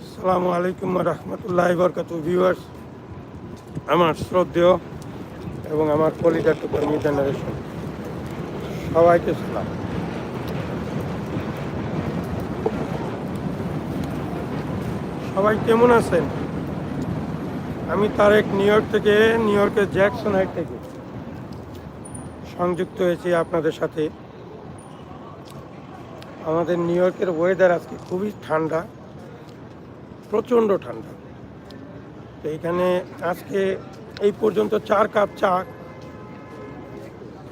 আসসালামু আলাইকুম রহমতুল্লাহ বরকাত ভিউয়ার্স আমার শ্রদ্ধেয় এবং আমার কলিজার টুকর নিউ জেনারেশন সবাইকে সালাম। সবাই কেমন আছেন? আমি তারেক নিউ ইয়র্ক থেকে, নিউ ইয়র্কের জ্যাকসন হাইট থেকে সংযুক্ত হয়েছি আপনাদের সাথে। আমাদের নিউ ইয়র্কের ওয়েদার আজকে খুবই ঠান্ডা, প্রচণ্ড ঠান্ডা। তো এখানে আজকে এই পর্যন্ত চার কাপ চা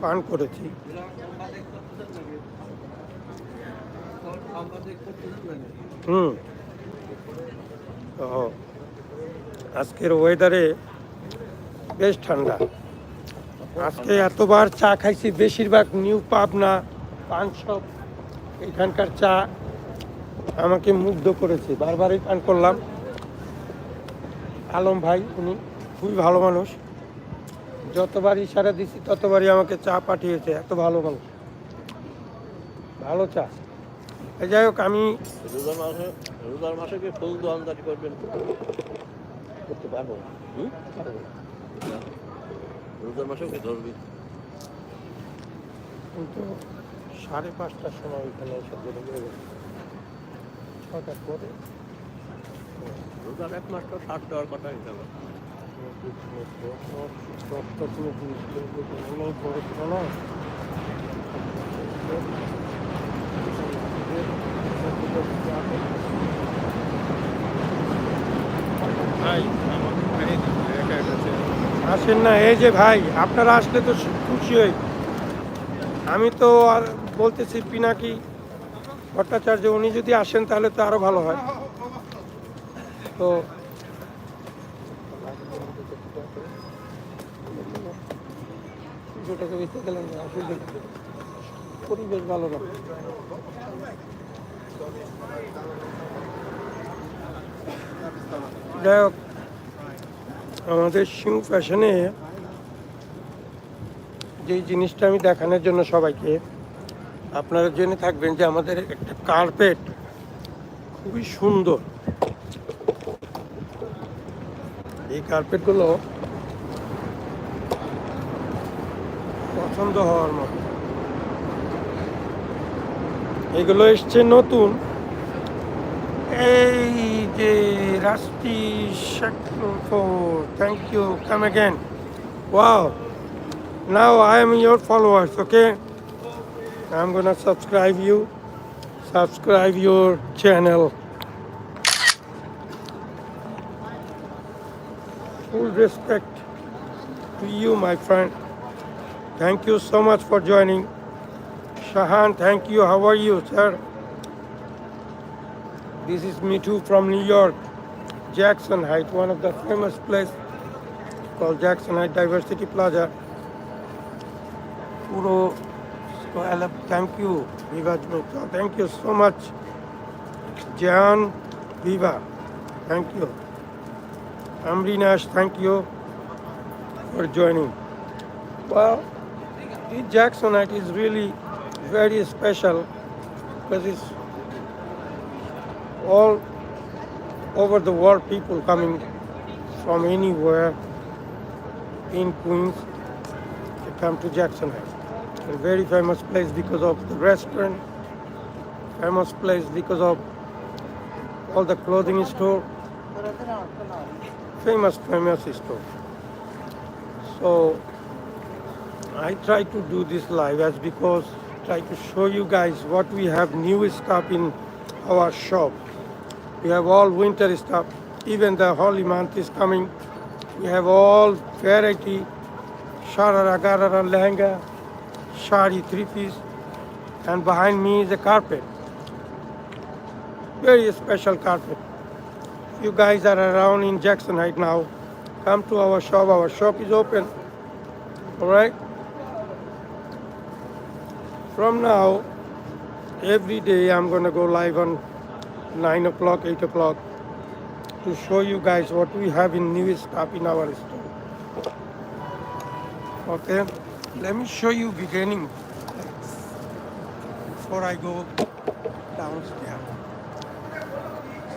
পান করেছি। হুম। তো আজকের ওয়েদারে বেশ ঠান্ডা। আজকে এতবার চা খাইছি, বেশিরভাগ নিউ পাবনা পান শপ এখানকার চা আমাকে মুগ্ধ করেছে। বারবারই পান করলাম। আলম ভাই উনি খুবই ভালো মানুষ। যতবার ইশারা দিছি ততবারই আমাকে চা পাঠিয়েছে। এত ভালো মানুষ। ভালো চা। যাই হোক আমি রোজার মাসে রোজার মাসে কি ফুল দোয়ানদারি করবেন? করতে পারব রোজার মাসেও কি ধরবি? কিন্তু সাড়ে পাঁচটার সময় ওইখানে এসে বেরো বেরো ছটার পরে রোজার দেওয়ার কথা হিসাবে। আসেন না এই যে ভাই আপনারা আসলে তো খুশি হই আমি তো আর বলতেছি, পিনাকি ভট্টাচার্য, উনি যদি আসেন তাহলে তো আরও ভালো হয়। তো পরিবেশ ভালো না। যাই হোক, আমাদের শিউ ফ্যাশনে যে জিনিসটা আমি দেখানোর জন্য সবাইকে আপনারা জেনে থাকবেন যে আমাদের একটা কার্পেট খুবই সুন্দর। এই কার্পেটগুলো পছন্দ হওয়ার মতো। এগুলো এসছে নতুন। এই যে Rusty thank you come again wow now I am your followers okay I'm gonna subscribe you. Subscribe your channel. Full respect to you my friend. Thank you so much for joining. Shahan thank you. How are you sir? This is me too from New York Jackson Heights one of the famous place called Jackson Heights Diversity Plaza. Puro. Puro, thank you, Viva Jumita. Thank you so much, Jan Viva. Thank you. Amri Nash, thank you for joining. Well, the Jacksonite is really very special because it's all over the world people coming from anywhere in Queens to come to Jackson Heights. A very famous place because of the restaurant, famous place because of all the clothing store, famous, famous store. So I try to do this live as because try to show you guys what we have new stuff in our shop. We have all winter stuff. Even the holy month is coming. We have all variety. Sharara, garara, lehenga, shari, three piece. And behind me is a carpet. Very special carpet. You guys are around in Jackson right now. Come to our shop. Our shop is open. All right. From now, every day I'm gonna go live on nine o'clock, eight o'clock to show you guys what we have in new stuff in our store. Okay, let me show you beginning. before I go downstairs.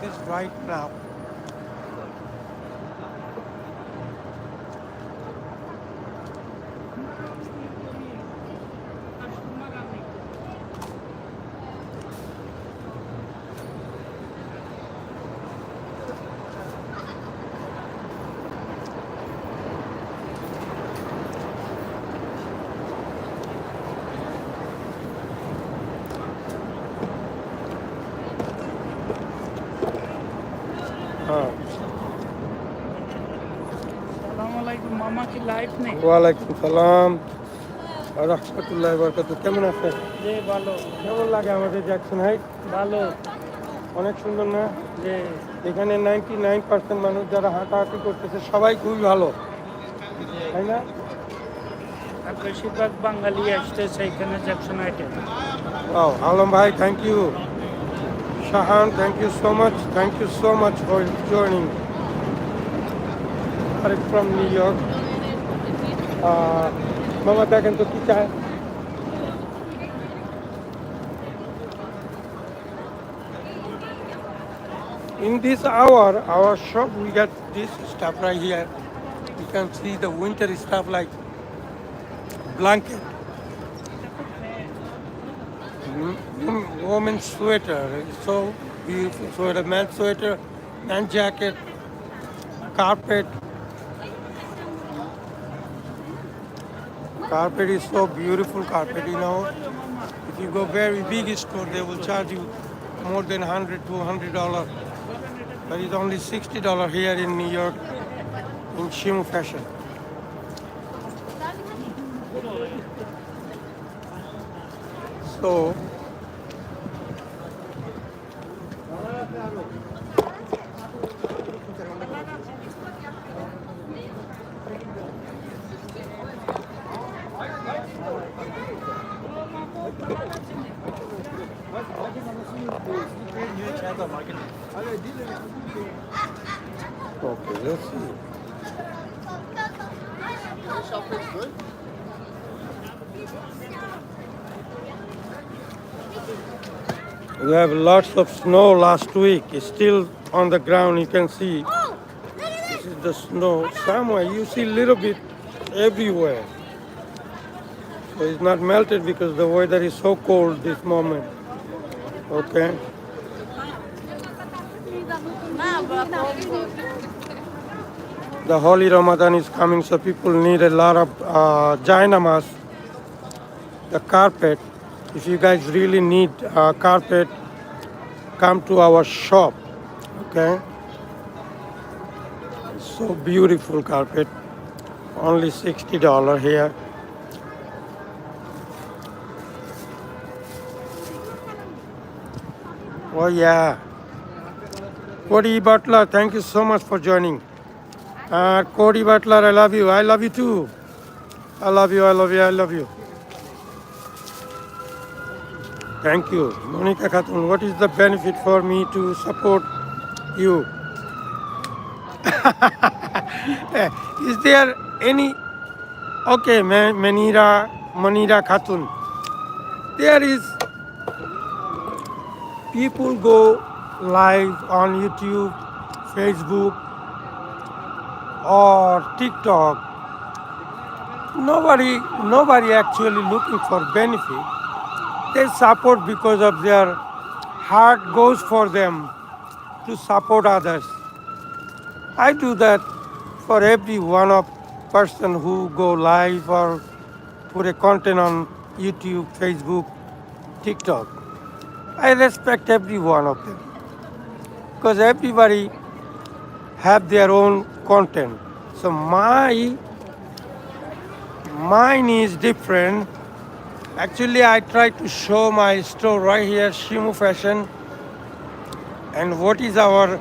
This is right now. ওয়ালাইকুম সালাম। রহমতুল্লাহ বরকাত কেমন আছেন? যে ভালো। কেমন লাগে আমাদের জ্যাকসন হাইট? ভালো। অনেক সুন্দর না? যে এখানে নাইনটি নাইন পার্সেন্ট মানুষ যারা হাঁটাহাঁটি করতেছে সবাই খুবই ভালো। তাই না? বেশিরভাগ বাঙালি আসতেছে এখানে জ্যাকসন হাইটে। ও আলম ভাই thank you Shahan thank you so much thank you so much for joining আরেক from New York mga tagan to kita in this hour our shop we got this stuff right here. You can see the winter stuff like blanket. Mm, mm, Woman's sweater so beautiful a man's sweater man jacket carpet. Carpet is so beautiful carpet, you know. If you go very big store, they will charge you more than 100 to 100 dollars. But it's only 60 dollars here in New York in Shimu fashion. So We have lots of snow last week. It's still on the ground. You can see. This is the snow. Somewhere you see a little bit everywhere. So it's not melted because the weather is so cold this moment. Okay. The Holy Ramadan is coming, so people need a lot of uh, Jainamas, the carpet. If you guys really need uh, carpet, come to our shop. Okay. So beautiful carpet. Only $60 here. Oh yeah. Cody Butler, thank you so much for joining. Uh, Cody Butler, I love you. I love you too. I love you. I love you. I love you. Thank you. Monica Khatun, what is the benefit for me to support you? is there any. Okay, Manira, Manira Khatun. There is. People go live on YouTube, Facebook, or TikTok. Nobody, nobody actually looking for benefit. They support because of their heart goes for them to support others. I do that for every one of person who go live or put a content on YouTube, Facebook, TikTok. I respect every one of them because everybody have their own content. So my mine is different. Actually, I try to show my store right here, Shimu Fashion, and what is our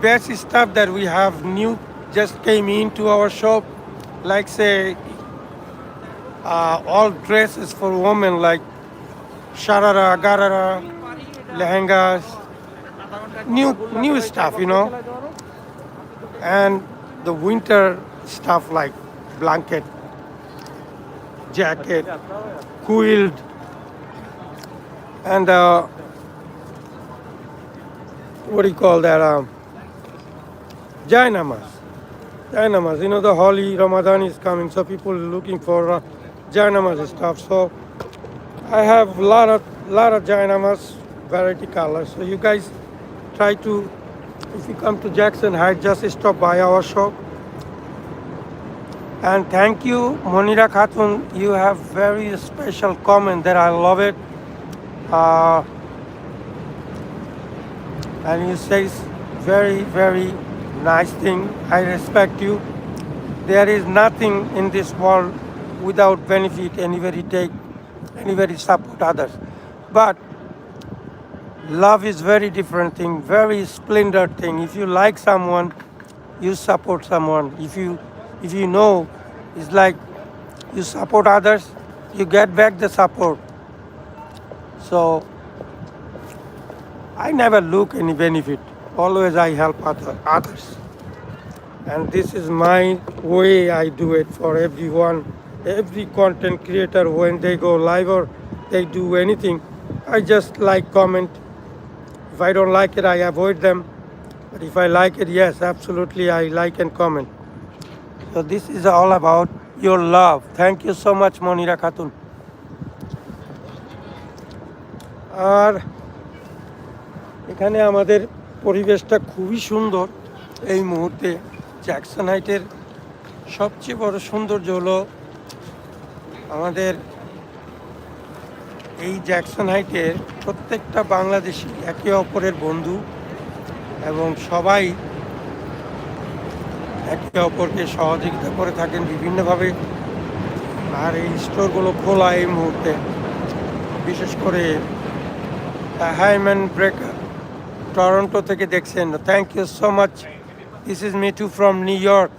best stuff that we have new just came into our shop, like say uh, all dresses for women like sharara, garara, lehengas, new new stuff, you know, and the winter stuff like blanket, jacket, quilt, and uh, what do you call that? Um, Jainamas. Jainamas. You know, the holy Ramadan is coming, so people looking for uh, Jainamas stuff. So I have a lot of lot of Jainamas variety colors. So you guys try to, if you come to Jackson Heights, just stop by our shop. And thank you, Monira Khatun. You have very special comment that I love it. Uh, and you say very, very nice thing. I respect you. There is nothing in this world without benefit. Anybody take, anybody support others. But love is very different thing, very splendid thing. If you like someone, you support someone. If you if you know, it's like you support others, you get back the support. So I never look any benefit. Always I help other, others. And this is my way I do it for everyone. Every content creator when they go live or they do anything, I just like comment. If I don't like it, I avoid them. But if I like it, yes, absolutely, I like and comment. So this is all about your love. Thank you so much, Monira Khatun. আর এখানে আমাদের পরিবেশটা খুবই সুন্দর এই মুহূর্তে Jackson হাইটের সবচেয়ে বড় সৌন্দর্য হলো আমাদের এই জ্যাকসন হাইটের প্রত্যেকটা বাংলাদেশি একে অপরের বন্ধু এবং সবাই একে অপরকে সহযোগিতা করে থাকেন বিভিন্নভাবে। আর এই স্টোরগুলো খোলা এই মুহূর্তে। বিশেষ করে হাইম্যান ব্রেকার টরন্টো থেকে দেখছেন। Thank you so much this is Mitu from New York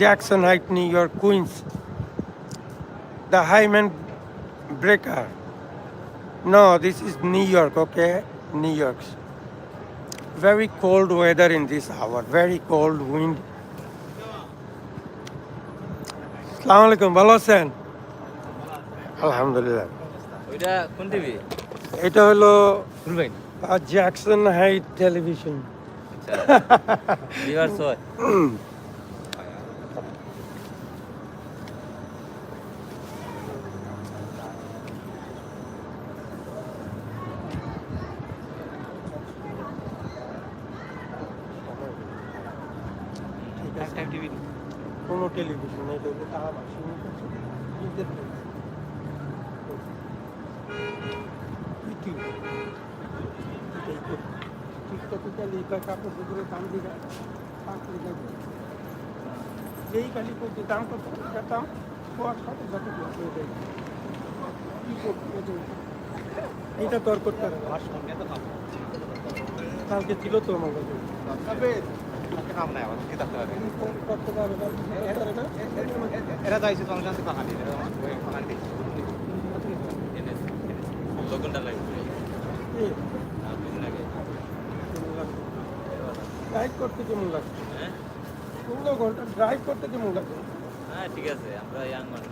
Jackson Height New York Queens the Hyman breaker. No, this is New York, okay? New York. Very cold weather in this hour, very cold wind. Assalamu alaikum, ভালো আছেন আলহামদুলিল্লাহ ওইটা কোন TV এটা হলো Jackson Height television viewers হয় TV কোনো television এটা হলো তারা যেই খালি করতে দাম কত দাম হওয়ার সাথে যায়। কি করতে? এইটা তোর করতে কালকে ছিল তো আমার এরা যাইছে আগে ড্রাইভ করতে কেমন লাগে হ্যাঁ ষোলো ঘণ্টা ড্রাইভ করতে হ্যাঁ। ঠিক আছে আমরা ইয়াং মানুষ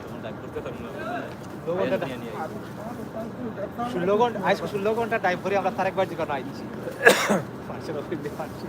ষোলো ঘণ্টা ষোলো ঘণ্টা করে আমরা তার একবার জিজ্ঞাসা আইছি পাঁচশো রুপি পাঁচশো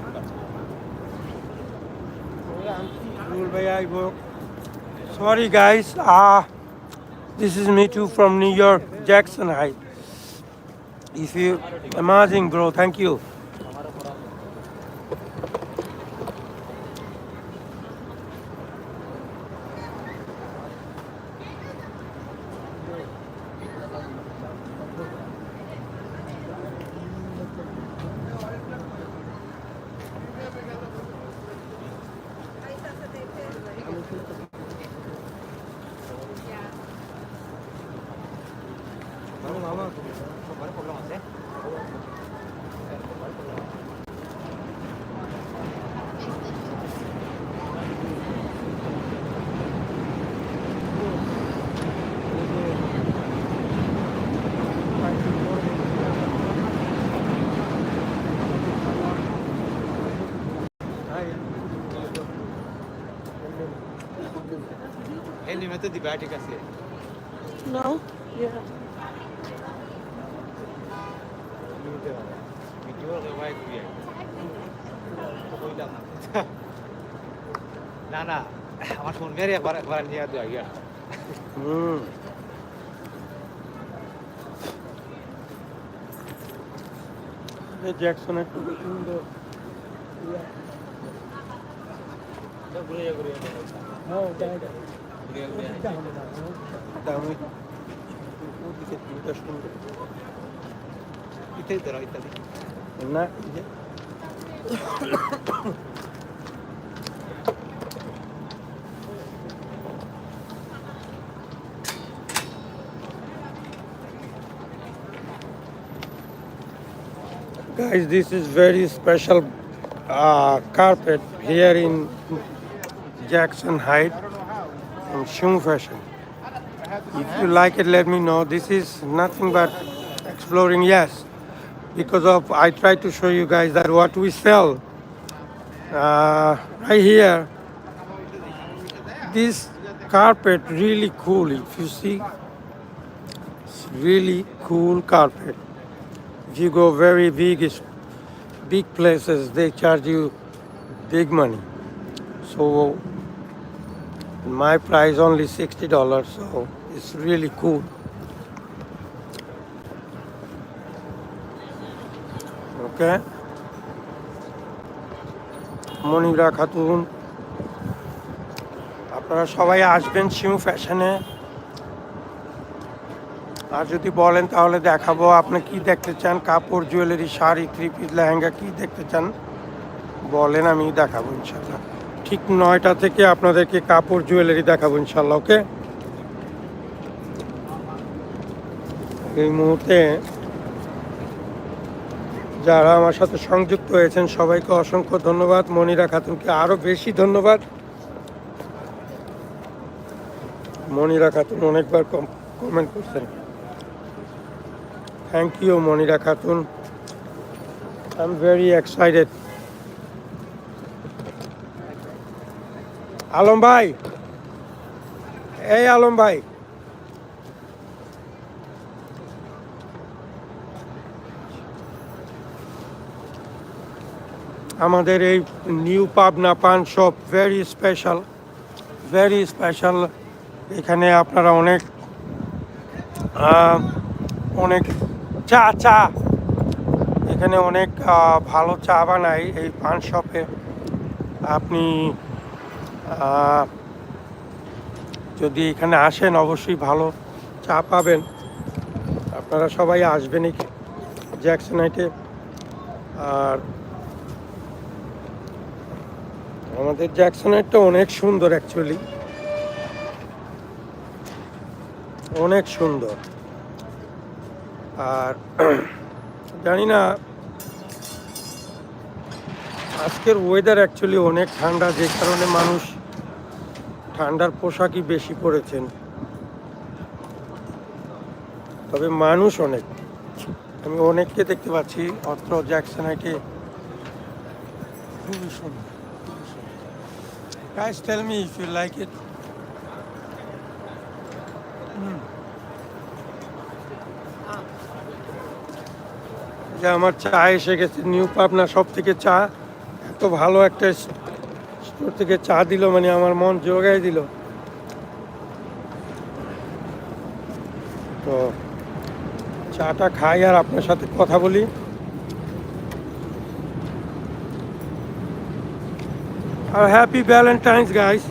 I. Sorry guys, ah, this is me too from New York, Jackson Heights. If you amazing bro, thank you. Helmet at the Vatican City. No. না না আমার ফোন মেরে একবার নিয়ে দেওয়া গিয়া. এই জ্যাকসন একটু সুন্দর। ইত্যাদি ধরো ইত্যাদি என்ன Guys, this is very special uh, carpet here in Jackson Heights in Shung fashion. If you like it, let me know. This is nothing but exploring, yes because of I try to show you guys that what we sell uh, right here. This carpet really cool if you see. It's really cool carpet. If you go very big big places they charge you big money. So my price only $60 so it's really cool ওকে। মনিরা খাতুন, আপনারা সবাই আসবেন শিউ ফ্যাশনে। আর যদি বলেন তাহলে দেখাবো আপনি কি দেখতে চান, কাপড়, জুয়েলারি, শাড়ি থ্রি লেহেঙ্গা কি দেখতে চান, বলেন আমি দেখাবো ইনশাল্লাহ ঠিক নয়টা থেকে আপনাদেরকে কাপড়, জুয়েলারি দেখাবো ইনশাল্লাহ ওকে? এই মুহূর্তে যারা আমার সাথে সংযুক্ত হয়েছেন, সবাইকে অসংখ্য ধন্যবাদ। মনিরা খাতুনকে আরও বেশি ধন্যবাদ। মনিরা খাতুন অনেকবার কমেন্ট করছেন। Thank you Monira Khatun. I am very excited Alam ভাই। এই আলম ভাই। আমাদের এই new Pabna paan shop very special very special এখানে আপনারা অনেক অনেক চা চা। এখানে অনেক ভালো চা বানাই এই পান শপে। আপনি যদি এখানে আসেন অবশ্যই ভালো চা পাবেন। আপনারা সবাই আসবেন এই জ্যাকসনাইটে আর আমাদের জ্যাকসনেরটা অনেক সুন্দর অ্যাকচুয়ালি অনেক সুন্দর। আর জানি না, আজকের ওয়েদার অ্যাকচুয়ালি অনেক ঠান্ডা, যে কারণে মানুষ ঠান্ডার পোশাকই বেশি পরেছেন। তবে মানুষ অনেক। আমি অনেককে দেখতে পাচ্ছি, অত্র জ্যাকসনাইটে খুবই সুন্দর। Guys, tell me if you like it. Hmm. যে আমার চা এসে গেছে নিউ পাবনা সব থেকে চা এত ভালো একটা স্টোর থেকে চা দিল মানে আমার মন জোগাই দিল তো চাটা খাই আর আপনার সাথে কথা বলি Uh, happy Valentine's, guys.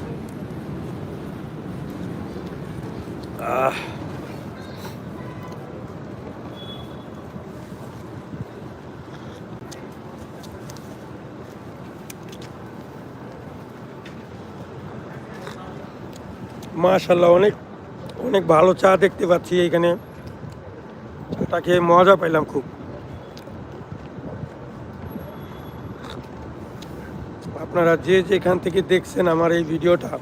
Uh, মাশাল্লাহ অনেক অনেক ভালো চা দেখতে পাচ্ছি এইখানে চাটা খেয়ে মজা পাইলাম খুব আপনারা যে যেখান থেকে দেখছেন আমার এই ভিডিওটা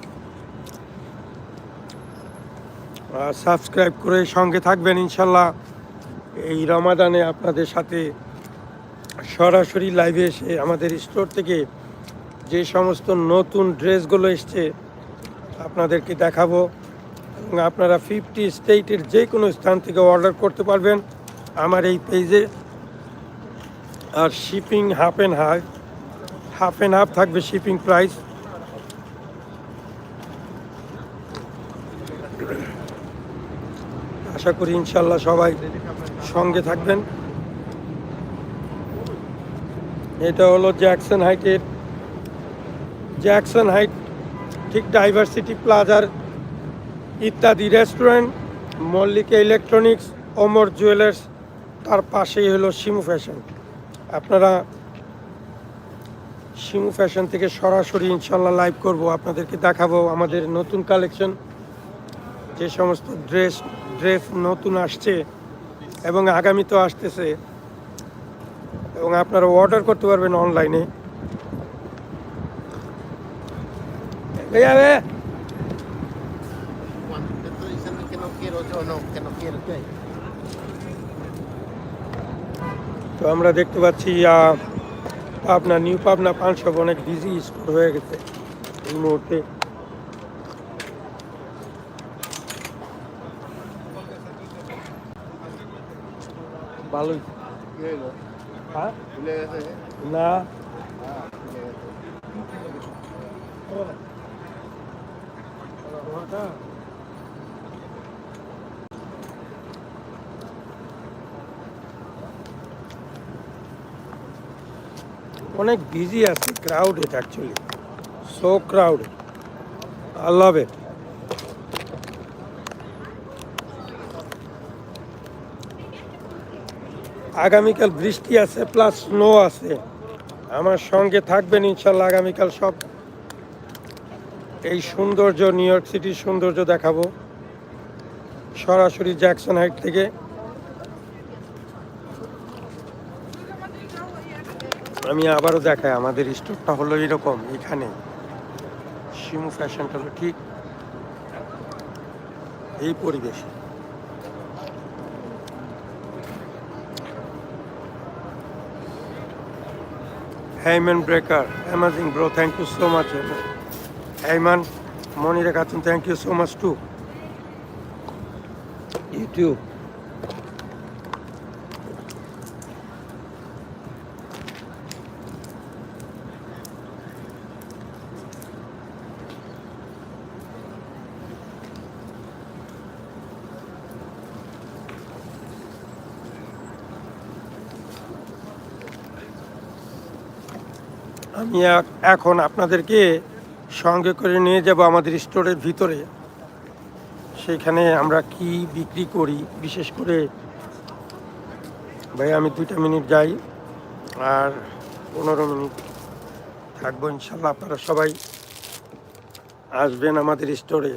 সাবস্ক্রাইব করে সঙ্গে থাকবেন ইনশাল্লাহ। এই রমাদানে আপনাদের সাথে সরাসরি লাইভে এসে আমাদের স্টোর থেকে যে সমস্ত নতুন ড্রেসগুলো এসছে, আপনাদেরকে দেখাবো। এবং আপনারা ফিফটি স্টেটের যে কোনো স্থান থেকে অর্ডার করতে পারবেন আমার এই পেজে আর shipping half and half half and half থাকবে শিপিং প্রাইস আশা করি ইনশাল্লাহ সবাই সঙ্গে থাকবেন। এটা হলো জ্যাকসন হাইটের জ্যাকসন হাইট, ঠিক ডাইভার্সিটি প্লাজার ইত্যাদি restaurant, Mallika electronics, Amar jewellers, তার পাশেই হলো শিমু ফ্যাশন। আপনারা শিমু ফ্যাশন থেকে সরাসরি ইনশাল্লাহ লাইভ করব, আপনাদেরকে দেখাবো আমাদের নতুন কালেকশন যে সমস্ত ড্রেস ড্রেস নতুন আসছে এবং আগামী তো আসতেছে এবং আপনারা অর্ডার করতে পারবেন অনলাইনে. তো আমরা দেখতে পাচ্ছি পাবনা নিউ পাবনা পাঁচশো অনেক বিজি স্টোর হয়ে গেছে এই মুহূর্তে। ভালোই। হ্যাঁ. না। অনেক বিজি আছে crowded actually so crowd I love it আগামীকাল বৃষ্টি আছে প্লাস স্নো আছে, আমার সঙ্গে থাকবেন ইনশাল্লাহ আগামীকাল সব। এই সৌন্দর্য নিউ ইয়র্ক সিটির সৌন্দর্য দেখাবো, সরাসরি জ্যাকসন হাইট থেকে। আমি আবারও দেখাই, আমাদের স্টোরটা হলো এরকম, এখানে। শিমু ফ্যাশনটা হলো ঠিক এই পরিবেশে। Hyman breaker, amazing bro thank you so much Hyman মনে রেখাচ্ছেন thank you so much to YouTube আমি এখন আপনাদেরকে সঙ্গে করে নিয়ে যাব আমাদের স্টোরের ভিতরে। সেখানে আমরা কি বিক্রি করি, বিশেষ করে ভাই আমি দুইটা মিনিট যাই, আর পনেরো মিনিট থাকব ইনশাল্লাহ, আপনারা সবাই আসবেন আমাদের স্টোরে।